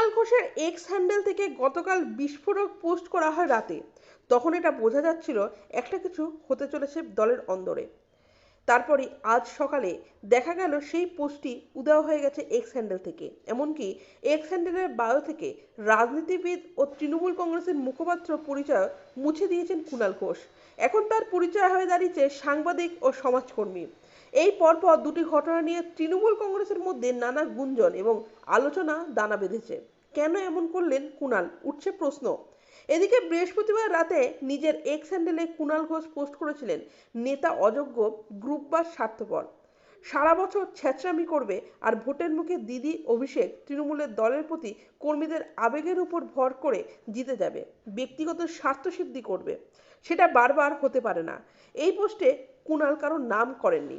কুণাল ঘোষের x handle থেকে গতকাল বিস্ফোরক পোস্ট করা হয় রাতে। তখন এটা বোঝা যাচ্ছিল একটা কিছু হতে চলেছে দলের অন্দরে। তারপরে আজ সকালে দেখা গেল সেই পোস্টটি উদাও হয়ে গেছে এক্স হ্যান্ডেল থেকে। এমনকি এক্স হ্যান্ডেলের বায়ো থেকে রাজনীতিবিদ ও তৃণমূল কংগ্রেসের মুখপাত্র পরিচয় মুছে দিয়েছেন কুণাল ঘোষ। এখন তার পরিচয় হয়ে দাঁড়িয়েছে সাংবাদিক ও সমাজকর্মী। এই পরপর দুটি ঘটনা নিয়ে তৃণমূল কংগ্রেসের মধ্যে নানা গুঞ্জন এবং আলোচনা দানা বেঁধেছে। কেন এমন করলেন কুণাল উঠছে প্রশ্ন। এদিকে বৃহস্পতিবার রাতে নিজের এক্স হ্যান্ডেলে কুণাল ঘোষ পোস্ট করেছিলেন, নেতা অযোগ্য গ্রুপ বা স্বার্থপর। সারা বছর ছ্যাঁচড়ামি করবে আর ভোটের মুখে দিদি অভিষেক তৃণমূলের দলের প্রতি কর্মীদের আবেগের উপর ভর করে জিতে যাবে, ব্যক্তিগত স্বার্থসিদ্ধি করবে। সেটা বারবার হতে পারে না। এই পোস্টে কুণাল কারোর নাম করেননি।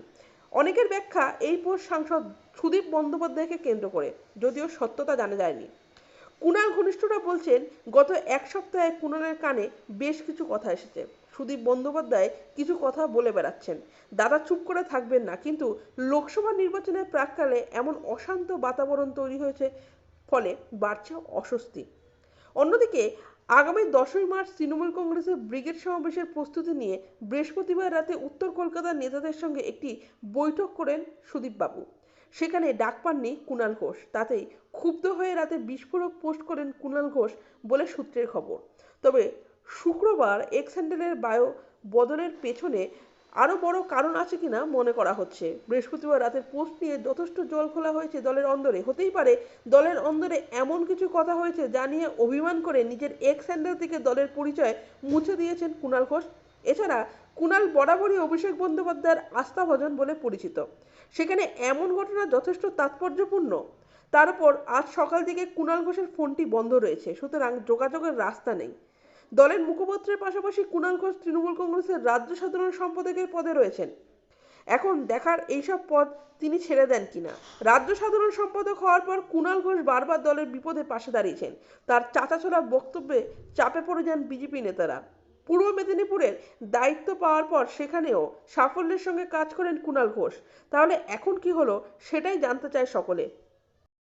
অনেকের ব্যাখ্যা এই পোস্ট সাংসদ সুদীপ বন্দ্যোপাধ্যায়কে কেন্দ্র করে, যদিও সত্যতা জানা যায়নি। কুণাল ঘনিষ্ঠরা বলছেন, গত এক সপ্তাহে কুণালের কানে বেশ কিছু কথা এসেছে। সুদীপ বন্দ্যোপাধ্যায় কিছু কথা বলে বেড়াচ্ছেন। দাদা চুপ করে থাকবেন না, কিন্তু লোকসভা নির্বাচনের প্রাককালে এমন অশান্ত বাতাবরণ তৈরি হয়েছে, ফলে বাড়ছে অস্বস্তি। অন্যদিকে, আগামী দশই মার্চ তৃণমূল কংগ্রেসের ব্রিগেড সমাবেশের প্রস্তুতি নিয়ে বৃহস্পতিবার রাতে উত্তর কলকাতার নেতাদের সঙ্গে একটি বৈঠক করেন সুদীপবাবু। সেখানে ডাক পাননি কুণাল ঘোষ। তাতেই ক্ষুব্ধ হয়ে রাতে বিস্ফোরক পোস্ট করেন কুণাল ঘোষ বলে সূত্রের খবর। তবে শুক্রবার এক্স হ্যান্ডেলের বায়ো বদলের পেছনে আরও বড় কারণ আছে কিনা মনে করা হচ্ছে। বৃহস্পতিবার রাতের পোস্ট নিয়ে যথেষ্ট জল খোলা হয়েছে দলের অন্দরে। হতেই পারে দলের অন্দরে এমন কিছু কথা হয়েছে যা নিয়ে অভিমান করে নিজের এক্স হ্যান্ডেল থেকে দলের পরিচয় মুছে দিয়েছেন কুণাল ঘোষ। এছাড়া কুণাল বরাবরই অভিষেক বন্দ্যোপাধ্যায়ের আস্থাভজন বলে পরিচিত। সেখানে এমন ঘটনা যথেষ্ট তাৎপর্যপূর্ণ। তার উপর আজ সকাল থেকে কুণাল ঘোষের ফোনটি বন্ধ রয়েছে, সুতরাং যোগাযোগের রাস্তা নেই। দলের মুখপাত্রের পাশাপাশি কুণাল ঘোষ তৃণমূল কংগ্রেসের রাজ্য সাধারণ সম্পাদকের পদে রয়েছেন। এখন দেখার এইসব পদ তিনি ছেড়ে দেন কিনা? রাজ্য সাধারণ সম্পাদক হওয়ার পর কুণাল ঘোষ বারবার দলের বিপদে পাশে দাঁড়িয়েছেন। তার চাচাছোলা বক্তব্যে চাপে পড়ে যান বিজেপি নেতারা। পূর্ব মেদিনীপুরের দায়িত্ব পাওয়ার পর সেখানেও সাফল্যের সঙ্গে কাজ করেন কুণাল ঘোষ। তাহলে এখন কি হলো সেটাই জানতে চায় সকলে।